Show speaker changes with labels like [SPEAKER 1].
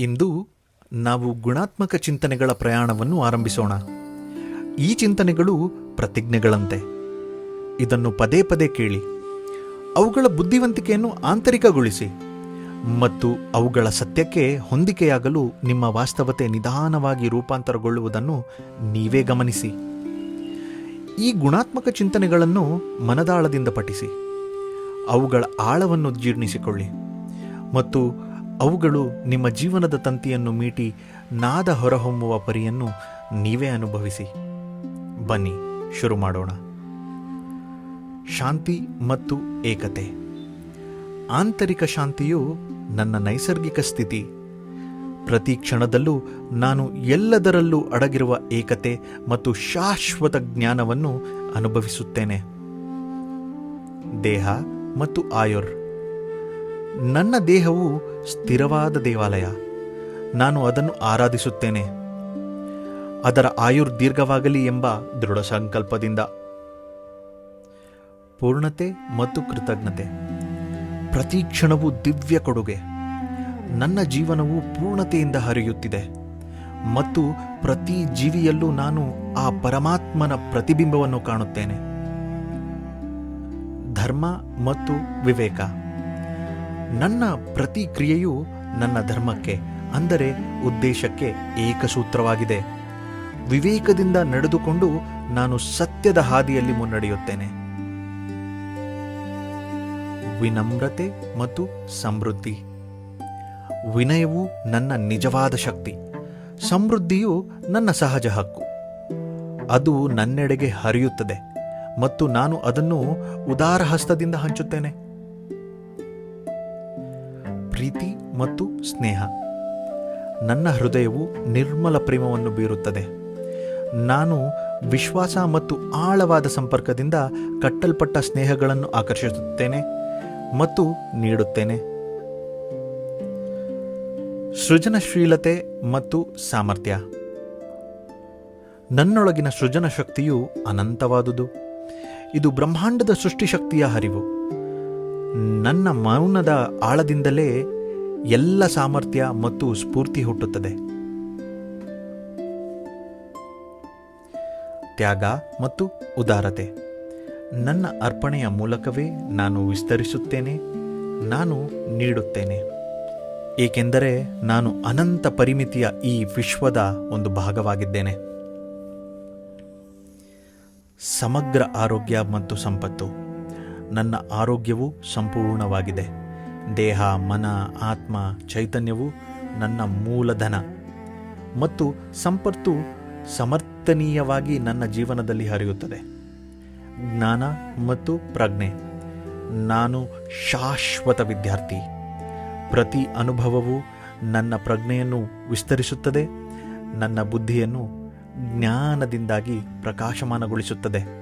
[SPEAKER 1] ಇಂದು ನಾವು ಗುಣಾತ್ಮಕ ಚಿಂತನೆಗಳ ಪ್ರಯಾಣವನ್ನು ಆರಂಭಿಸೋಣ. ಈ ಚಿಂತನೆಗಳು ಪ್ರತಿಜ್ಞೆಗಳಂತೆ. ಇದನ್ನು ಪದೇ ಪದೇ ಕೇಳಿ. ಅವುಗಳ ಬುದ್ಧಿವಂತಿಕೆಯನ್ನು ಆಂತರಿಕಗೊಳಿಸಿ ಮತ್ತು ಅವುಗಳ ಸತ್ಯಕ್ಕೆ ಹೊಂದಿಕೆಯಾಗಲು ನಿಮ್ಮ ವಾಸ್ತವತೆ ನಿಧಾನವಾಗಿ ರೂಪಾಂತರಗೊಳ್ಳುವುದನ್ನು ನೀವೇ ಗಮನಿಸಿ. ಈ ಗುಣಾತ್ಮಕ ಚಿಂತನೆಗಳನ್ನು ಮನದಾಳದಿಂದ ಪಠಿಸಿ. ಅವುಗಳ ಆಳವನ್ನು ಜೀರ್ಣಿಸಿಕೊಳ್ಳಿ ಮತ್ತು ಅವುಗಳು ನಿಮ್ಮ ಜೀವನದ ತಂತಿಯನ್ನು ಮೀಟಿ ನಾದ ಹೊರಹೊಮ್ಮುವ ಪರಿಯನ್ನು ನೀವೇ ಅನುಭವಿಸಿ. ಬನ್ನಿ, ಶುರು ಮಾಡೋಣ. ಶಾಂತಿ ಮತ್ತು ಏಕತೆ. ಆಂತರಿಕ ಶಾಂತಿಯು ನನ್ನ ನೈಸರ್ಗಿಕ ಸ್ಥಿತಿ. ಪ್ರತಿ ಕ್ಷಣದಲ್ಲೂ ನಾನು ಎಲ್ಲದರಲ್ಲೂ ಅಡಗಿರುವ ಏಕತೆ ಮತ್ತು ಶಾಶ್ವತ ಜ್ಞಾನವನ್ನು ಅನುಭವಿಸುತ್ತೇನೆ. ದೇಹ ಮತ್ತು ಆಯುರ್. ನನ್ನ ದೇಹವು ಸ್ಥಿರವಾದ ದೇವಾಲಯ. ನಾನು ಅದನ್ನು ಆರಾಧಿಸುತ್ತೇನೆ. ಅದರ ಆಯುರ್ ದೀರ್ಘವಾಗಲಿ ಎಂಬ ದೃಢ ಸಂಕಲ್ಪದಿಂದ. ಪೂರ್ಣತೆ ಮತ್ತು ಕೃತಜ್ಞತೆ. ಪ್ರತಿ ಕ್ಷಣವೂ ದಿವ್ಯ ಕೊಡುಗೆ. ನನ್ನ ಜೀವನವು ಪೂರ್ಣತೆಯಿಂದ ಹರಿಯುತ್ತಿದೆ. ಮತ್ತು ಪ್ರತಿ ಜೀವಿಯಲ್ಲೂ ನಾನು ಆ ಪರಮಾತ್ಮನ ಪ್ರತಿಬಿಂಬವನ್ನು ಕಾಣುತ್ತೇನೆ. ಧರ್ಮ ಮತ್ತು ವಿವೇಕ. ನನ್ನ ಪ್ರತಿಕ್ರಿಯೆಯು ನನ್ನ ಧರ್ಮಕ್ಕೆ, ಅಂದರೆ ಉದ್ದೇಶಕ್ಕೆ ಏಕಸೂತ್ರವಾಗಿದೆ. ವಿವೇಕದಿಂದ ನಡೆದುಕೊಂಡು ನಾನು ಸತ್ಯದ ಹಾದಿಯಲ್ಲಿ ಮುನ್ನಡೆಯುತ್ತೇನೆ. ವಿನಮ್ರತೆ ಮತ್ತು ಸಮೃದ್ಧಿ. ವಿನಯವು ನನ್ನ ನಿಜವಾದ ಶಕ್ತಿ. ಸಮೃದ್ಧಿಯು ನನ್ನ ಸಹಜ ಹಕ್ಕು. ಅದು ನನ್ನೆಡೆಗೆ ಹರಿಯುತ್ತದೆ ಮತ್ತು ನಾನು ಅದನ್ನು ಉದಾರ ಹಸ್ತದಿಂದ ಹಂಚುತ್ತೇನೆ. ಪ್ರೀತಿ ಮತ್ತು ಸ್ನೇಹ. ನನ್ನ ಹೃದಯವು ನಿರ್ಮಲ ಪ್ರೇಮವನ್ನು ಬೀರುತ್ತದೆ. ನಾನು ವಿಶ್ವಾಸ ಮತ್ತು ಆಳವಾದ ಸಂಪರ್ಕದಿಂದ ಕಟ್ಟಲ್ಪಟ್ಟ ಸ್ನೇಹಗಳನ್ನು ಆಕರ್ಷಿಸುತ್ತೇನೆ ಮತ್ತು ನೀಡುತ್ತೇನೆ. ಸೃಜನಶೀಲತೆ ಮತ್ತು ಸಾಮರ್ಥ್ಯ. ನನ್ನೊಳಗಿನ ಸೃಜನ ಶಕ್ತಿಯು ಅನಂತವಾದುದು. ಇದು ಬ್ರಹ್ಮಾಂಡದ ಸೃಷ್ಟಿಶಕ್ತಿಯ ಹರಿವು. ನನ್ನ ಮೌನದ ಆಳದಿಂದಲೇ ಎಲ್ಲ ಸಾಮರ್ಥ್ಯ ಮತ್ತು ಸ್ಫೂರ್ತಿ ಹುಟ್ಟುತ್ತದೆ. ತ್ಯಾಗ ಮತ್ತು ಉದಾರತೆ. ನನ್ನ ಅರ್ಪಣೆಯ ಮೂಲಕವೇ ನಾನು ವಿಸ್ತರಿಸುತ್ತೇನೆ, ನಾನು ನೀಡುತ್ತೇನೆ. ಏಕೆಂದರೆ ನಾನು ಅನಂತ ಪರಿಮಿತಿಯ ಈ ವಿಶ್ವದ ಒಂದು ಭಾಗವಾಗಿದ್ದೇನೆ. ಸಮಗ್ರ ಆರೋಗ್ಯ ಮತ್ತು ಸಂಪತ್ತು. ನನ್ನ ಆರೋಗ್ಯವು ಸಂಪೂರ್ಣವಾಗಿದೆ. ದೇಹ, ಮನ, ಆತ್ಮ, ಚೈತನ್ಯವು ನನ್ನ ಮೂಲಧನ. ಮತ್ತು ಸಂಪತ್ತು ಸಮರ್ಥನೀಯವಾಗಿ ನನ್ನ ಜೀವನದಲ್ಲಿ ಹರಿಯುತ್ತದೆ. ಜ್ಞಾನ ಮತ್ತು ಪ್ರಜ್ಞೆ. ನಾನು ಶಾಶ್ವತ ವಿದ್ಯಾರ್ಥಿ. ಪ್ರತಿ ಅನುಭವವು ನನ್ನ ಪ್ರಜ್ಞೆಯನ್ನು ವಿಸ್ತರಿಸುತ್ತದೆ. ನನ್ನ ಬುದ್ಧಿಯನ್ನು ಜ್ಞಾನದಿಂದಾಗಿ ಪ್ರಕಾಶಮಾನಗೊಳಿಸುತ್ತದೆ.